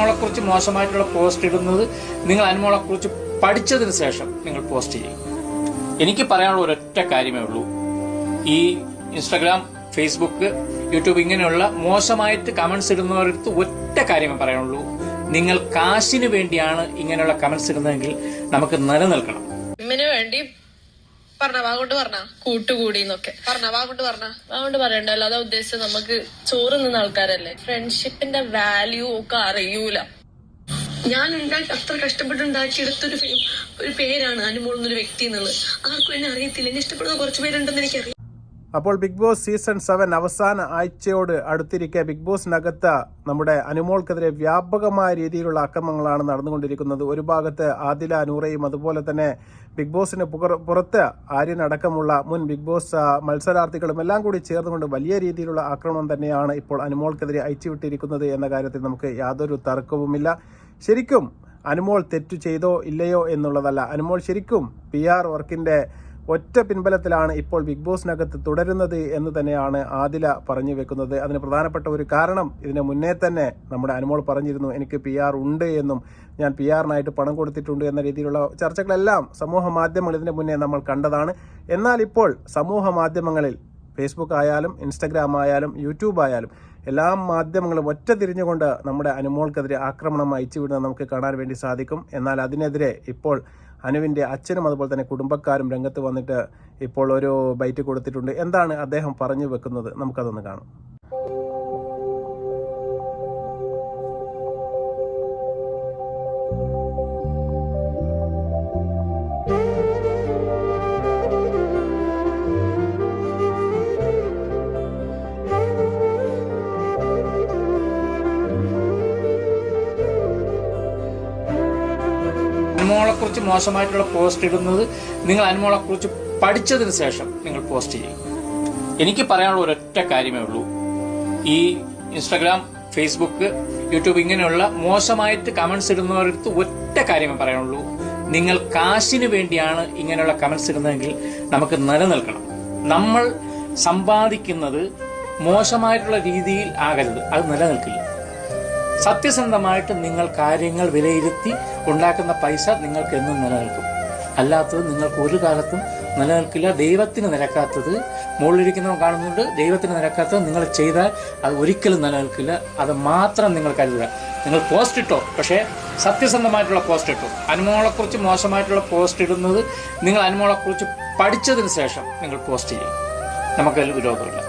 അനുമോളെക്കുറിച്ച് മോശമായിട്ടുള്ള പോസ്റ്റ് ഇടുന്നത് നിങ്ങൾ അനുമോളെക്കുറിച്ച് പഠിച്ചതിന് ശേഷം നിങ്ങൾ പോസ്റ്റ് ചെയ്യും. എനിക്ക് പറയാനുള്ള ഒരൊറ്റ കാര്യമേ ഉള്ളൂ. ഈ ഇൻസ്റ്റാഗ്രാം ഫേസ്ബുക്ക് യൂട്യൂബ് ഇങ്ങനെയുള്ള മോശമായിട്ട് കമന്റ്സ് ഇടുന്നവരടുത്ത് ഒറ്റ കാര്യമേ പറയാനുള്ളൂ. നിങ്ങൾ കാശിന് വേണ്ടിയാണ് ഇങ്ങനെയുള്ള കമന്റ്സ് ഇടുന്നതെങ്കിൽ നമുക്ക് നിലനിൽക്കണം. വേണ്ടി പറഞ്ഞ വാഗോണ്ട് പറഞ്ഞ. കൂട്ടുകൂടി എന്നൊക്കെ പറഞ്ഞ വാഗോണ്ട് പറഞ്ഞ. വാഗോണ്ട് പറയണ്ട അല്ലാതെ ഉദ്ദേശിച്ചത് നമുക്ക് ചോറ് നിന്ന ആൾക്കാരല്ലേ. ഫ്രണ്ട്ഷിപ്പിന്റെ വാല്യൂ ഒക്കെ അറിയൂല. ഞാൻ ഉണ്ടാക്കി അത്ര കഷ്ടപ്പെട്ട് ഉണ്ടാക്കിയെടുത്തൊരു ഒരു പേരാണ് അനുമോൾ എന്നൊരു വ്യക്തി എന്നുള്ളത്. ആർക്കും എന്നെ അറിയത്തില്ല. എന്നെ ഇഷ്ടപ്പെടുന്ന കുറച്ച് പേരുണ്ടെന്ന് എനിക്കറിയാം. അപ്പോൾ ബിഗ് ബോസ് സീസൺ സെവൻ അവസാന ആഴ്ചയോട് അടുത്തിരിക്കെ ബിഗ് ബോസിനകത്ത് നമ്മുടെ അനുമോൾക്കെതിരെ വ്യാപകമായ രീതിയിലുള്ള അക്രമങ്ങളാണ് നടന്നുകൊണ്ടിരിക്കുന്നത്. ഒരു ഭാഗത്ത് ആദില നൂറയും അതുപോലെ തന്നെ ബിഗ് ബോസിന് പുറ- പുറത്ത് ആര്യനടക്കമുള്ള മുൻ ബിഗ് ബോസ് മത്സരാർത്ഥികളും എല്ലാം കൂടി ചേർന്നുകൊണ്ട് വലിയ രീതിയിലുള്ള ആക്രമണം തന്നെയാണ് ഇപ്പോൾ അനുമോൾക്കെതിരെ അയച്ചുവിട്ടിരിക്കുന്നത് എന്ന കാര്യത്തിൽ നമുക്ക് യാതൊരു തർക്കവുമില്ല. ശരിക്കും അനുമോൾ തെറ്റു ചെയ്തോ ഇല്ലയോ എന്നുള്ളതല്ല. അനുമോൾ ശരിക്കും പി ആർ വർക്കിന്റെ ഒറ്റ പിൻബലത്തിലാണ് ഇപ്പോൾ ബിഗ് ബോസിനകത്ത് തുടരുന്നത് എന്ന് തന്നെയാണ് ആദില പറഞ്ഞു വെക്കുന്നത്. അതിന് പ്രധാനപ്പെട്ട ഒരു കാരണം ഇതിന് മുന്നേ തന്നെ നമ്മുടെ അനുമോൾ പറഞ്ഞിരുന്നു എനിക്ക് പി ആർ ഉണ്ട് എന്നും. ഞാൻ പി ആറിനായിട്ട് പണം കൊടുത്തിട്ടുണ്ട് എന്ന രീതിയിലുള്ള ചർച്ചകളെല്ലാം സമൂഹ മാധ്യമങ്ങൾ ഇതിന് മുന്നേ നമ്മൾ കണ്ടതാണ്. എന്നാൽ ഇപ്പോൾ സമൂഹ മാധ്യമങ്ങളിൽ ഫേസ്ബുക്ക് ആയാലും ഇൻസ്റ്റഗ്രാം ആയാലും യൂട്യൂബ് ആയാലും എല്ലാ മാധ്യമങ്ങളും ഒറ്റ തിരിഞ്ഞുകൊണ്ട് നമ്മുടെ അനുമോൾക്കെതിരെ ആക്രമണം അയച്ചുവിടുന്നത് നമുക്ക് കാണാൻ വേണ്ടി സാധിക്കും. എന്നാൽ അതിനെതിരെ ഇപ്പോൾ അനുവിന്റെ അച്ഛനും അതുപോലെ തന്നെ കുടുംബക്കാരും രംഗത്ത് വന്നിട്ട് ഇപ്പോൾ ഒരു ബൈറ്റ് കൊടുത്തിട്ടുണ്ട്. എന്താണ് അദ്ദേഹം പറഞ്ഞു വെക്കുന്നത്? നമുക്കതൊന്ന് കാണാം. അനുമോളെക്കുറിച്ച് മോശമായിട്ടുള്ള പോസ്റ്റ് ഇടുന്നത് നിങ്ങൾ അനുമോളെക്കുറിച്ച് പഠിച്ചതിന് ശേഷം നിങ്ങൾ പോസ്റ്റ് ചെയ്യും. എനിക്ക് പറയാനുള്ള ഒരൊറ്റ കാര്യമേ ഉള്ളൂ. ഈ ഇൻസ്റ്റാഗ്രാം ഫേസ്ബുക്ക് യൂട്യൂബ് ഇങ്ങനെയുള്ള മോശമായിട്ട് കമന്റ്സ് ഇടുന്നവരടുത്ത് ഒറ്റ കാര്യമേ പറയാനുള്ളൂ. നിങ്ങൾ കാശിന് വേണ്ടിയാണ് ഇങ്ങനെയുള്ള കമന്റ്സ് ഇടുന്നതെങ്കിൽ നമുക്ക് നിലനിൽക്കണം. നമ്മൾ സമ്പാദിക്കുന്നത് മോശമായിട്ടുള്ള രീതിയിൽ ആകരുത്. അത് നിലനിൽക്കില്ല. സത്യസന്ധമായിട്ട് നിങ്ങൾ കാര്യങ്ങൾ വിലയിരുത്തി ഉണ്ടാക്കുന്ന പൈസ നിങ്ങൾക്ക് എന്നും നിലനിൽക്കും. അല്ലാത്തത് നിങ്ങൾക്ക് ഒരു കാലത്തും നിലനിൽക്കില്ല. ദൈവത്തിന് നിരക്കാത്തത് മുകളിലിരിക്കുന്നവൻ കാണുന്നുണ്ട്. ദൈവത്തിന് നിരക്കാത്തത് നിങ്ങൾ ചെയ്താൽ അത് ഒരിക്കലും നിലനിൽക്കില്ല. അത് മാത്രം നിങ്ങൾ കരുതുക. നിങ്ങൾ പോസ്റ്റ് ഇട്ടോ? പക്ഷേ സത്യസന്ധമായിട്ടുള്ള പോസ്റ്റ് ഇട്ടോ? അനുമോളെക്കുറിച്ച് മോശമായിട്ടുള്ള പോസ്റ്റ് ഇടുന്നത് നിങ്ങൾ അനുമോളെക്കുറിച്ച് പഠിച്ചതിന് ശേഷം നിങ്ങൾ പോസ്റ്റ് ചെയ്യും നമുക്കതിൽ വിരോധമില്ല.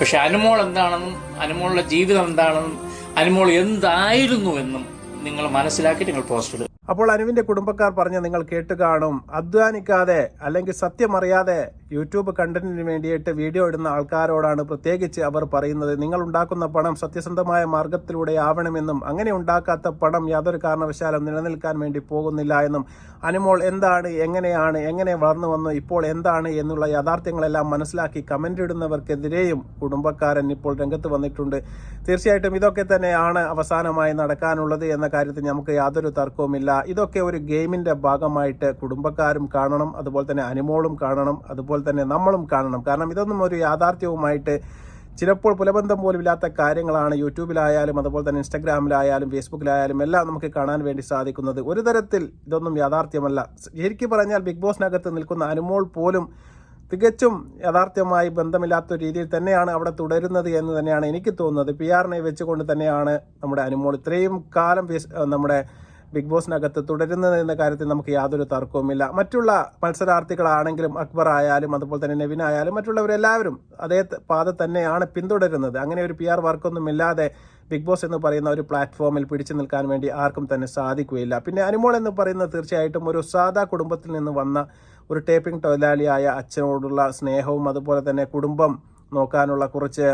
പക്ഷേ അനുമോൾ എന്താണെന്നും അനുമോളുടെ ജീവിതം എന്താണെന്നും അനുമോൾ എന്തായിരുന്നു എന്നും നിങ്ങൾ മനസ്സിലാക്കി നിങ്ങൾ പോസ്റ്റ് അപ്പോൾ അനുവിന്റെ കുടുംബക്കാർ പറഞ്ഞ നിങ്ങൾ കേട്ട് കാണും. അധ്വാനിക്കാതെ അല്ലെങ്കിൽ സത്യമറിയാതെ യൂട്യൂബ് കണ്ടന്റിന് വേണ്ടിയിട്ട് വീഡിയോ ഇടുന്ന ആൾക്കാരോടാണ് പ്രത്യേകിച്ച് അവർ പറയുന്നത്. നിങ്ങൾ ഉണ്ടാക്കുന്ന പണം സത്യസന്ധമായ മാർഗത്തിലൂടെ ആവണമെന്നും അങ്ങനെ ഉണ്ടാക്കാത്ത പണം യാതൊരു കാരണവശാലും നിലനിൽക്കാൻ വേണ്ടി പോകുന്നില്ല എന്നും. അനുമോൾ എന്താണ്? എങ്ങനെയാണ്? എങ്ങനെ വളർന്നു വന്നു? ഇപ്പോൾ എന്താണ്? എന്നുള്ള യാഥാർത്ഥ്യങ്ങളെല്ലാം മനസ്സിലാക്കി കമന്റ് ഇടുന്നവർക്കെതിരെയും കുടുംബക്കാരൻ ഇപ്പോൾ രംഗത്ത് വന്നിട്ടുണ്ട്. തീർച്ചയായിട്ടും ഇതൊക്കെ തന്നെയാണ് അവസാനമായി നടക്കാനുള്ളത് എന്ന കാര്യത്തിൽ നമുക്ക് യാതൊരു തർക്കവുമില്ല. ഇതൊക്കെ ഒരു ഗെയിമിന്റെ ഭാഗമായിട്ട് കുടുംബക്കാരും കാണണം അതുപോലെ തന്നെ അനുമോളും കാണണം അതുപോലെ തന്നെ നമ്മളും കാണണം. കാരണം ഇതൊന്നും ഒരു യാഥാർത്ഥ്യവുമായിട്ട് ചിലപ്പോൾ പുലബന്ധം പോലും ഇല്ലാത്ത കാര്യങ്ങളാണ് യൂട്യൂബിലായാലും അതുപോലെ തന്നെ ഇൻസ്റ്റാഗ്രാമിലായാലും ഫേസ്ബുക്കിലായാലും എല്ലാം നമുക്ക് കാണാൻ വേണ്ടി സാധിക്കുന്നത്. ഒരു തരത്തിൽ ഇതൊന്നും യാഥാർത്ഥ്യമല്ല. ശരിക്കും പറഞ്ഞാൽ ബിഗ് ബോസിനകത്ത് നിൽക്കുന്ന അനുമോൾ പോലും തികച്ചും യഥാർത്ഥമായി ബന്ധമില്ലാത്ത രീതിയിൽ തന്നെയാണ് അവിടെ തുടരുന്നത് എന്ന് തന്നെയാണ് എനിക്ക് തോന്നുന്നത്. പി ആറിനെ വെച്ചുകൊണ്ട് തന്നെയാണ് നമ്മുടെ അനുമോൾ ഇത്രയും കാലം നമ്മുടെ ബിഗ് ബോസിനകത്ത് തുടരുന്നത് എന്ന കാര്യത്തിൽ നമുക്ക് യാതൊരു തർക്കവുമില്ല. മറ്റുള്ള മത്സരാർത്ഥികളാണെങ്കിലും അക്ബർ ആയാലും അതുപോലെ തന്നെ നെവിൻ ആയാലും മറ്റുള്ളവരെല്ലാവരും അതേ പാത തന്നെയാണ് പിന്തുടരുന്നത്. അങ്ങനെ ഒരു പി ആർ വർക്കൊന്നും ഇല്ലാതെ ബിഗ് ബോസ് എന്ന് പറയുന്ന ഒരു പ്ലാറ്റ്ഫോമിൽ പിടിച്ചു നിൽക്കാൻ വേണ്ടി ആർക്കും തന്നെ സാധിക്കുകയില്ല. പിന്നെ അനുമോൾ എന്ന് പറയുന്നത് തീർച്ചയായിട്ടും ഒരു സാധാ കുടുംബത്തിൽ നിന്ന് വന്ന ഒരു ടേപ്പിംഗ് തൊഴിലാളിയായ അച്ഛനോടുള്ള സ്നേഹവും അതുപോലെ തന്നെ കുടുംബം നോക്കാനുള്ള കുറച്ച്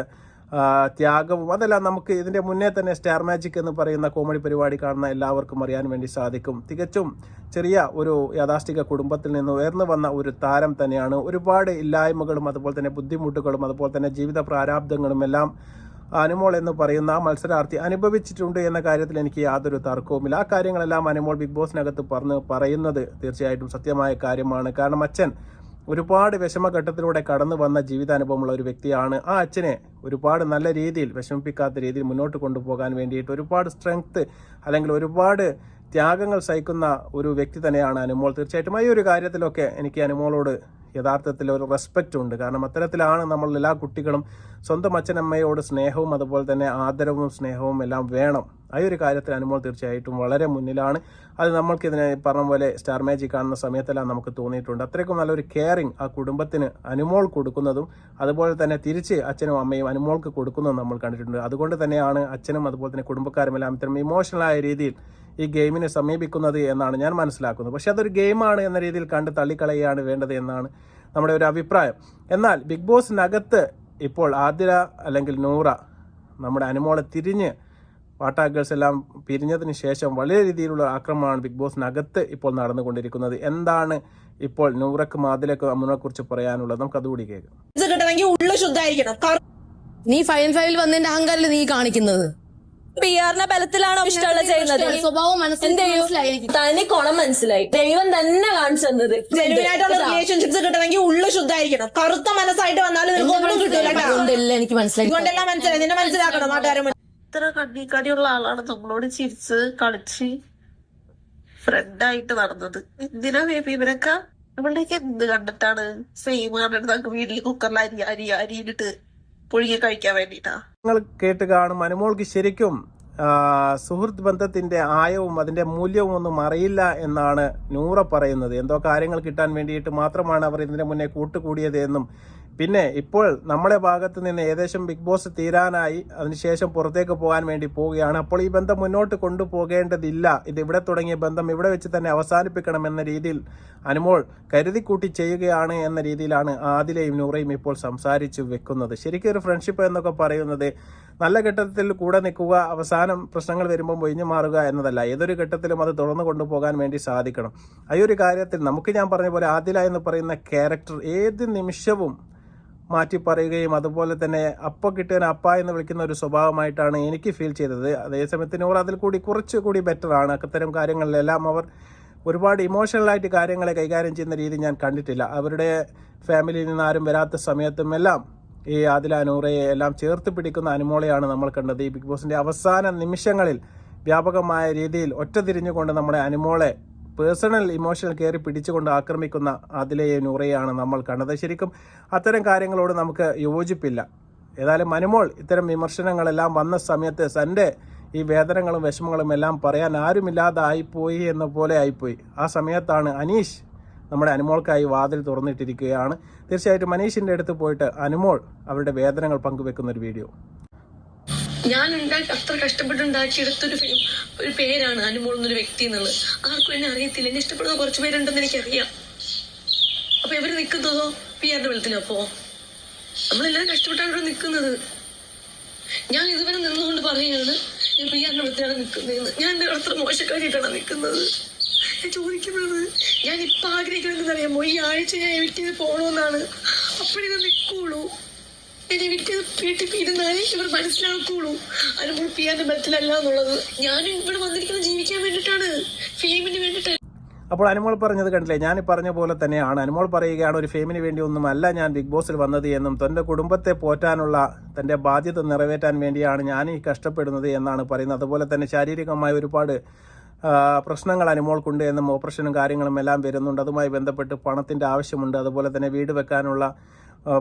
ത്യാഗവും അതെല്ലാം നമുക്ക് ഇതിന്റെ മുന്നേ തന്നെ സ്റ്റാർ മാജിക് എന്ന് പറയുന്ന കോമഡി പരിപാടി കാണുന്ന എല്ലാവർക്കും അറിയാൻ വേണ്ടി സാധിക്കും. തികച്ചും ചെറിയ ഒരു യാഥാസ്ഥിക കുടുംബത്തിൽ നിന്ന് ഉയർന്നു വന്ന ഒരു താരം തന്നെയാണ്. ഒരുപാട് ഇല്ലായ്മകളും അതുപോലെ തന്നെ ബുദ്ധിമുട്ടുകളും അതുപോലെ തന്നെ ജീവിത പ്രാരാബ്ദങ്ങളും എല്ലാം അനുമോൾ എന്ന് പറയുന്ന ആ മത്സരാർത്ഥി അനുഭവിച്ചിട്ടുണ്ട് എന്ന കാര്യത്തിൽ എനിക്ക് യാതൊരു തർക്കവുമില്ല. ആ കാര്യങ്ങളെല്ലാം അനുമോൾ ബിഗ് ബോസിനകത്ത് പറഞ്ഞ് പറയുന്നത് തീർച്ചയായിട്ടും സത്യമായ കാര്യമാണ്. കാരണം അച്ഛൻ ഒരുപാട് വിഷമഘട്ടത്തിലൂടെ കടന്നു വന്ന ജീവിതാനുഭവമുള്ള ഒരു വ്യക്തിയാണ് ആ അച്ഛനെ ഒരുപാട് നല്ല രീതിയിൽ വിഷമിപ്പിക്കാത്ത രീതിയിൽ മുന്നോട്ട് കൊണ്ടുപോകാൻ വേണ്ടിയിട്ട് ഒരുപാട് സ്ട്രെങ്ത് അല്ലെങ്കിൽ ഒരുപാട് ത്യാഗങ്ങൾ സഹിക്കുന്ന ഒരു വ്യക്തി തന്നെയാണ് അനുമോൾ. തീർച്ചയായിട്ടും ഈ ഒരു കാര്യത്തിലൊക്കെ എനിക്ക് അനുമോളോട് യഥാർത്ഥത്തിൽ ഒരു റെസ്പെക്റ്റ് ഉണ്ട്. കാരണം അത്തരത്തിലാണ് നമ്മൾ എല്ലാ കുട്ടികളും സ്വന്തം അച്ഛനമ്മയോട് സ്നേഹവും അതുപോലെ തന്നെ ആദരവും സ്നേഹവും എല്ലാം വേണം. ആ ഒരു കാര്യത്തിൽ അനുമോൾ തീർച്ചയായിട്ടും വളരെ മുന്നിലാണ്. അത് നമ്മൾക്കിതിനെ പറഞ്ഞ പോലെ സ്റ്റാർ മാജിക് കാണുന്ന സമയത്തെല്ലാം നമുക്ക് തോന്നിയിട്ടുണ്ട്. അത്രയ്ക്കും നല്ലൊരു കെയറിങ് ആ കുടുംബത്തിന് അനുമോൾ കൊടുക്കുന്നതും അതുപോലെ തന്നെ തിരിച്ച് അച്ഛനും അമ്മയും അനുമോൾക്ക് കൊടുക്കുന്നതും നമ്മൾ കണ്ടിട്ടുണ്ട്. അതുകൊണ്ട് തന്നെയാണ് അച്ഛനും അതുപോലെ തന്നെ കുടുംബക്കാരും എല്ലാം ഇത്തരം ഇമോഷണലായ രീതിയിൽ ഈ ഗെയിമിനെ സമീപിക്കുന്നത് എന്നാണ് ഞാൻ മനസ്സിലാക്കുന്നത്. പക്ഷേ അതൊരു ഗെയിമാണ് എന്ന രീതിയിൽ കണ്ട് തള്ളിക്കളയുകയാണ് വേണ്ടത് എന്നാണ് നമ്മുടെ ഒരു അഭിപ്രായം. എന്നാൽ ബിഗ് ബോസിനകത്ത് ഇപ്പോൾ ആതിര അല്ലെങ്കിൽ നൂറ നമ്മുടെ അനുമോളെ തിരിഞ്ഞ് വാട്ടാ ഗേൾസ് എല്ലാം പിരിഞ്ഞതിന് ശേഷം വലിയ രീതിയിലുള്ള ആക്രമണമാണ് ബിഗ് ബോസിനകത്ത് ഇപ്പോൾ നടന്നുകൊണ്ടിരിക്കുന്നത്. എന്താണ് ഇപ്പോൾ നൂറക്ക് മാതിലക്ക് അമ്മുനെ കുറിച്ച് പറയാനുള്ളത്? നമുക്ക് അതുകൂടി കേൾക്കാം. നീ ഫൈൻ ഫയൽ വന്നതിന്റെ അഹങ്കാരം നീ കാണിക്കുന്നത്? പി ആറിന്റെ ബലത്തിലാണോ ഇഷ്ടമുള്ള ചെയ്യുന്നത്? സ്വഭാവം മനസ്സിലായി എനിക്ക് തനി കുണം മനസ്സിലായി. ദൈവം തന്നെ കാണിച്ചു തന്നത്. ജെനുവിനായിട്ടുള്ള റിലേഷൻഷിപ്സ് കിട്ടണമെങ്കിൽ ഉള്ളു ശുദ്ധായിരിക്കണം. കറുത്ത മനസ്സായിട്ട് വന്നാലും നിനക്ക് ഒന്നും കിട്ടൂല എനിക്ക് മനസ്സിലായി. ഇതുകൊണ്ടെല്ലാം മനസ്സിലായി. നിന്നെ മനസ്സിലാക്കണം നാട്ടുകാരും. ഇത്ര കണ്ണിക്കടിയുള്ള ആളാണ് നമ്മളോട് ചിരിച്ച് കളിച്ച് ഫ്രണ്ടായിട്ട് നടന്നത്. എന്തിനാ ബേബി ഇവരൊക്കെ? ഇവളുടെയൊക്കെ എന്ത് കണ്ടിട്ടാണ് സെയിം കണ്ടിട്ട് നമുക്ക് വീട്ടിൽ കുക്കറിൽ അരി അരി അരിയിലിട്ട് പുഴുങ്ങി കഴിക്കാൻ വേണ്ടിട്ടാ. നിങ്ങൾ കേട്ട് കാണും അനുമോൾക്ക് ശരിക്കും സുഹൃത്ത് ബന്ധത്തിന്റെ ആയവും അതിന്റെ മൂല്യവും ഒന്നും അറിയില്ല എന്നാണ് നൂറ പറയുന്നത്. എന്തോ കാര്യങ്ങൾ കിട്ടാൻ വേണ്ടിയിട്ട് മാത്രമാണ് അവർ ഇതിന്റെ മുന്നേ കൂട്ടുകൂടിയത് എന്നും പിന്നെ ഇപ്പോൾ നമ്മുടെ ഭാഗത്ത് നിന്ന് ഏകദേശം ബിഗ് ബോസ് തീരാനായി. അതിനുശേഷം പുറത്തേക്ക് പോകാൻ വേണ്ടി പോവുകയാണ്. അപ്പോൾ ഈ ബന്ധം മുന്നോട്ട് കൊണ്ടുപോകേണ്ടതില്ല. ഇത് ഇവിടെ തുടങ്ങിയ ബന്ധം ഇവിടെ വെച്ച് തന്നെ അവസാനിപ്പിക്കണം എന്ന രീതിയിൽ അനുമോൾ കരുതിക്കൂട്ടി ചെയ്യുകയാണ് എന്ന രീതിയിലാണ് ആദിലയും നൂറയും ഇപ്പോൾ സംസാരിച്ചു വെക്കുന്നത്. ശരിക്കും ഒരു ഫ്രണ്ട്ഷിപ്പ് എന്നൊക്കെ പറയുന്നത് നല്ല ഘട്ടത്തിൽ കൂടെ നിൽക്കുക അവസാനം പ്രശ്നങ്ങൾ വരുമ്പോൾ ഒഴിഞ്ഞു മാറുക എന്നതല്ല. ഏതൊരു ഘട്ടത്തിലും അത് തുടർന്ന് കൊണ്ടുപോകാൻ വേണ്ടി സാധിക്കണം. ഈ ഒരു കാര്യത്തിൽ നമുക്ക് ഞാൻ പറഞ്ഞ പോലെ ആദില എന്ന് പറയുന്ന ക്യാരക്ടർ ഏത് നിമിഷവും മാറ്റി പറയുകയും അതുപോലെ തന്നെ അപ്പ കിട്ടിയാൽ അപ്പ എന്ന് വിളിക്കുന്ന ഒരു സ്വഭാവമായിട്ടാണ് എനിക്ക് ഫീൽ ചെയ്തത്. അതേസമയത്ത് നൂറ് അതിൽ കൂടി കുറച്ചുകൂടി ബെറ്റർ ആണ്. അത്തരം കാര്യങ്ങളിലെല്ലാം അവർ ഒരുപാട് ഇമോഷണലായിട്ട് കാര്യങ്ങളെ കൈകാര്യം ചെയ്യുന്ന രീതി ഞാൻ കണ്ടിട്ടില്ല. അവരുടെ ഫാമിലിയിൽ നിന്ന് ആരും വരാത്ത സമയത്തും എല്ലാം ഈ ആദില നൂറയെ എല്ലാം ചേർത്ത് പിടിക്കുന്ന അനുമോളെയാണ് നമ്മൾ കണ്ടത്. ഈ ബിഗ് ബോസിന്റെ അവസാന നിമിഷങ്ങളിൽ വ്യാപകമായ രീതിയിൽ ഒറ്റ തിരിഞ്ഞുകൊണ്ട് നമ്മുടെ അനുമോളെ പേഴ്സണൽ ഇമോഷണൽ കയറി പിടിച്ചുകൊണ്ട് ആക്രമിക്കുന്ന ആദിലയെ നൂറയാണ് നമ്മൾ കണ്ടത്. ശരിക്കും അത്തരം കാര്യങ്ങളോട് നമുക്ക് യോജിപ്പില്ല. ഏതായാലും മനുമോൾ ഇത്തരം വിമർശനങ്ങളെല്ലാം വന്ന സമയത്ത് തന്റെ ഈ വേദനകളും വിഷമങ്ങളും എല്ലാം പറയാൻ ആരുമില്ലാതായിപ്പോയി എന്ന പോലെ ആയിപ്പോയി. ആ സമയത്താണ് അനീഷ് നമ്മുടെ അനുമോൾക്കായി വാതിൽ തുറന്നിട്ടിരിക്കുകയാണ്. തീർച്ചയായിട്ടും അനീഷിന്റെ അടുത്ത് പോയിട്ട് അനുമോൾ അവരുടെ വേദനകൾ പങ്കുവെക്കുന്ന ഒരു വീഡിയോ. ഞാൻ ഉണ്ടാക്കി അത്ര കഷ്ടപ്പെട്ടുണ്ടാക്കിയെടുത്തൊരു ഒരു പേരാണ് അനുമോൾ എന്നൊരു വ്യക്തി എന്നുള്ളത്. ആർക്കും എന്നെ അറിയത്തില്ല. എന്നെ ഇഷ്ടപ്പെടുന്ന കുറച്ച് പേരുണ്ടെന്ന് എനിക്കറിയാം. അപ്പൊ ഇവർ നിൽക്കുന്നതോ പി ആറിന്റെ വെള്ളത്തിലപ്പോ നമ്മളെല്ലാരും കഷ്ടപ്പെട്ടാണ് ഇവിടെ നിൽക്കുന്നത്. ഞാൻ ഇതുവരെ നിന്നുകൊണ്ട് പറയുകയാണ് ഞാൻ പി ആറിന്റെ വെള്ളത്തിലാണ് നിൽക്കുന്നതെന്ന്. ഞാൻ എന്റെ അത്ര മോശക്കാരിയിട്ടാണ് നിൽക്കുന്നത്. ഞാൻ ചോദിക്കുന്നത് ഞാൻ ഇപ്പൊ ആഗ്രഹിക്കുന്നത് അറിയാമോ? ഈ ആഴ്ച ഞാൻ എവിടെ പോകണമെന്നാണ് അപ്പോഴിത് നിൽക്കുള്ളൂ. ഞാനും ഇവിടെ വന്നിരിക്കുന്നത് ജീവിക്കാൻ ഫെയിമിന് അപ്പോൾ അനുമോൾ പറഞ്ഞത് കണ്ടില്ലേ? ഞാൻ പറഞ്ഞ പോലെ തന്നെയാണ്. അനുമോൾ പറയുകയാണ് ഒരു ഫെയിമിന് വേണ്ടി ഒന്നുമല്ല ഞാൻ ബിഗ് ബോസിൽ വന്നത് എന്നും തന്റെ കുടുംബത്തെ പോറ്റാനുള്ള തന്റെ ബാധ്യത നിറവേറ്റാൻ വേണ്ടിയാണ് ഞാൻ ഈ കഷ്ടപ്പെടുന്നത് എന്നാണ് പറയുന്നത്. അതുപോലെ തന്നെ ശാരീരികമായ ഒരുപാട് പ്രശ്നങ്ങൾ അനുമോൾക്കുണ്ട് എന്നും ഓപ്പറേഷനും കാര്യങ്ങളും എല്ലാം വരുന്നുണ്ട്. അതുമായി ബന്ധപ്പെട്ട് പണത്തിന്റെ ആവശ്യമുണ്ട്. അതുപോലെ തന്നെ വീട് വെക്കാനുള്ള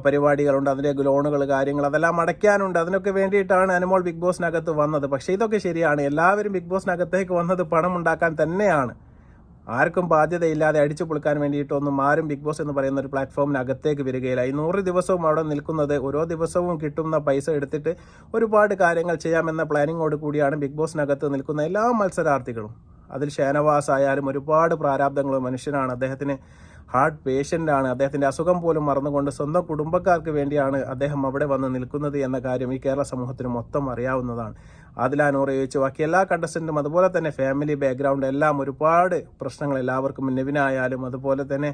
പരിപാടികളുണ്ട് അതിന്റെ ലോണുകൾ കാര്യങ്ങൾ അതെല്ലാം അടയ്ക്കാനുണ്ട്. അതിനൊക്കെ വേണ്ടിയിട്ടാണ് അനുമോൾ ബിഗ് ബോസിനകത്ത് വന്നത്. പക്ഷേ ഇതൊക്കെ ശരിയാണ്. എല്ലാവരും ബിഗ് ബോസിനകത്തേക്ക് വന്നത് പണം ഉണ്ടാക്കാൻ തന്നെയാണ്. ആർക്കും ബാധ്യതയില്ലാതെ അടിച്ചു പൊളിക്കാൻ വേണ്ടിയിട്ടൊന്നും ആരും ബിഗ് ബോസ് എന്ന് പറയുന്ന ഒരു പ്ലാറ്റ്ഫോമിനകത്തേക്ക് വരികയില്ല. ഈ നൂറ് ദിവസവും അവിടെ നിൽക്കുന്നത് ഓരോ ദിവസവും കിട്ടുന്ന പൈസ എടുത്തിട്ട് ഒരുപാട് കാര്യങ്ങൾ ചെയ്യാമെന്ന പ്ലാനിങ്ങോട് കൂടിയാണ് ബിഗ് ബോസിനകത്ത് നിൽക്കുന്ന എല്ലാ മത്സരാർത്ഥികളും. അതിൽ ഷാനവാസ് ആയാലും ഒരുപാട് പ്രാരാബ്ദങ്ങളും മനുഷ്യനാണ്. അദ്ദേഹത്തിന് ഹാർട്ട് പേഷ്യന്റ് ആണ് അദ്ദേഹത്തിന്റെ അസുഖം പോലും മറന്നുകൊണ്ട് സ്വന്തം കുടുംബക്കാർക്ക് വേണ്ടിയാണ് അദ്ദേഹം അവിടെ വന്ന് നിൽക്കുന്നത് എന്ന കാര്യം ഈ കേരള സമൂഹത്തിന് മൊത്തം അറിയാവുന്നതാണ്. അതിലാനൂറ് ചോദിച്ചു ബാക്കി എല്ലാ കണ്ടസ്റ്റന്റും അതുപോലെ തന്നെ ഫാമിലി ബാക്ക്ഗ്രൗണ്ട് എല്ലാം ഒരുപാട് പ്രശ്നങ്ങൾ എല്ലാവർക്കും നെവിനായാലും അതുപോലെ തന്നെ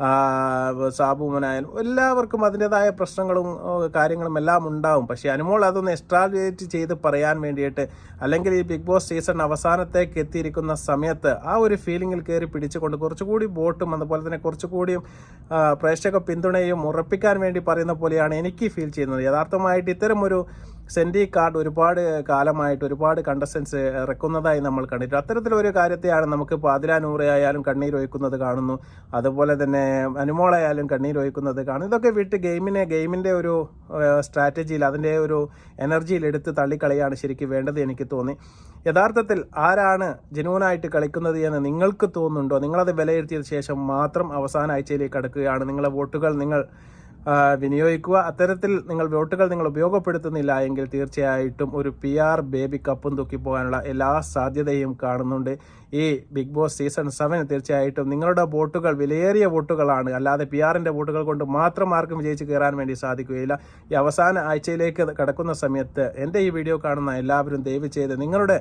ആ, സാബുമനായാലും എല്ലാവർക്കും അതിന്റെതായ പ്രശ്നങ്ങളും കാര്യങ്ങളും എല്ലാം ഉണ്ടാവും. പക്ഷേ അനുമോൾ അതൊന്ന് എക്സ്ട്രാജേറ്റ് ചെയ്ത് പറയാൻ വേണ്ടിയിട്ട് അല്ലെങ്കിൽ ഈ ബിഗ് ബോസ് സീസൺ അവസാനത്തേക്ക് എത്തിയിരിക്കുന്ന സമയത്ത് ആ ഒരു ഫീലിങ്ങിൽ കയറി പിടിച്ചുകൊണ്ട് കുറച്ചുകൂടി വോട്ടും അതുപോലെ തന്നെ കുറച്ചുകൂടിയും പ്രേക്ഷക പിന്തുണയും ഉറപ്പിക്കാൻ വേണ്ടി പറയുന്ന പോലെയാണ് എനിക്ക് ഫീൽ ചെയ്യുന്നത്. യഥാർത്ഥമായിട്ട് ഇത്തരം ഒരു സെൻഡി കാർഡ് ഒരുപാട് കാലമായിട്ട് ഒരുപാട് കണ്ടസ്റ്റൻസ് ഇറക്കുന്നതായി നമ്മൾ കണ്ടിട്ടുണ്ട്. അത്തരത്തിലൊരു കാര്യത്തെയാണ് നമുക്ക് പാതിരാനൂറെ ആയാലും കണ്ണീരൊഴുക്കുന്നത് കാണുന്നു. അതുപോലെ തന്നെ അനുമോളായാലും കണ്ണീരൊഴിക്കുന്നത് കാണുന്നു. ഇതൊക്കെ വിട്ട് ഗെയിമിനെ ഗെയിമിന്റെ ഒരു സ്ട്രാറ്റജിയിൽ അതിന്റെ ഒരു എനർജിയിൽ എടുത്ത് തള്ളിക്കളയാണ് ശരിക്കും വേണ്ടത് എനിക്ക് തോന്നി. യഥാർത്ഥത്തിൽ ആരാണ് ജനുവനായിട്ട് കളിക്കുന്നത് എന്ന് നിങ്ങൾക്ക് തോന്നുന്നുണ്ടോ? നിങ്ങളത് വിലയിരുത്തിയ ശേഷം മാത്രം അവസാന ആഴ്ചയിലേക്ക് കടക്കുകയാണ് നിങ്ങളെ വോട്ടുകൾ നിങ്ങൾ വിനിയോഗിക്കുക. അത്തരത്തിൽ നിങ്ങൾ വോട്ടുകൾ നിങ്ങൾ ഉപയോഗപ്പെടുത്തുന്നില്ല എങ്കിൽ തീർച്ചയായിട്ടും ഒരു പി ആർ ബേബി കപ്പും തൂക്കിപ്പോകാനുള്ള എല്ലാ സാധ്യതയും കാണുന്നുണ്ട്. ഈ ബിഗ് ബോസ് സീസൺ സെവൻ തീർച്ചയായിട്ടും നിങ്ങളുടെ വോട്ടുകൾ വിലയേറിയ വോട്ടുകളാണ്. അല്ലാതെ പി ആറിന്റെ വോട്ടുകൾ കൊണ്ട് മാത്രം ആർക്കും വിജയിച്ച് കയറാൻ വേണ്ടി സാധിക്കുകയില്ല. ഈ അവസാന ആഴ്ചയിലേക്ക് കടക്കുന്ന സമയത്ത് എന്റെ ഈ വീഡിയോ കാണുന്ന എല്ലാവരും ദയവ് ചെയ്ത് നിങ്ങളുടെ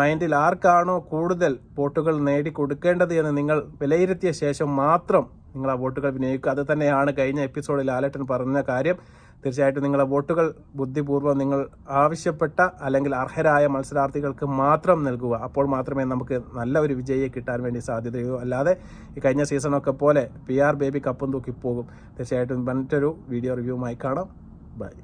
മൈൻഡിൽ ആർക്കാണോ കൂടുതൽ വോട്ടുകൾ നേടിക്കൊടുക്കേണ്ടത് എന്ന് നിങ്ങൾ വിലയിരുത്തിയ ശേഷം മാത്രം നിങ്ങൾ ആ വോട്ടുകൾ വിനിയോഗിക്കുക അത് തന്നെയാണ് കഴിഞ്ഞ എപ്പിസോഡിൽ ആലട്ടൻ പറഞ്ഞ കാര്യം. തീർച്ചയായിട്ടും നിങ്ങളെ വോട്ടുകൾ ബുദ്ധിപൂർവം നിങ്ങൾ ആവശ്യപ്പെട്ട അല്ലെങ്കിൽ അർഹരായ മത്സരാർത്ഥികൾക്ക് മാത്രം നൽകുക. അപ്പോൾ മാത്രമേ നമുക്ക് നല്ല ഒരു വിജയിയെ കിട്ടാൻ വേണ്ടി സാധ്യതയോ അല്ലാതെ ഈ കഴിഞ്ഞ സീസണൊക്കെ പോലെ പി ആർ ബേബി കപ്പും തൂക്കി പോകും. തീർച്ചയായിട്ടും മറ്റൊരു വീഡിയോ റിവ്യൂമായി കാണാം. ബൈ.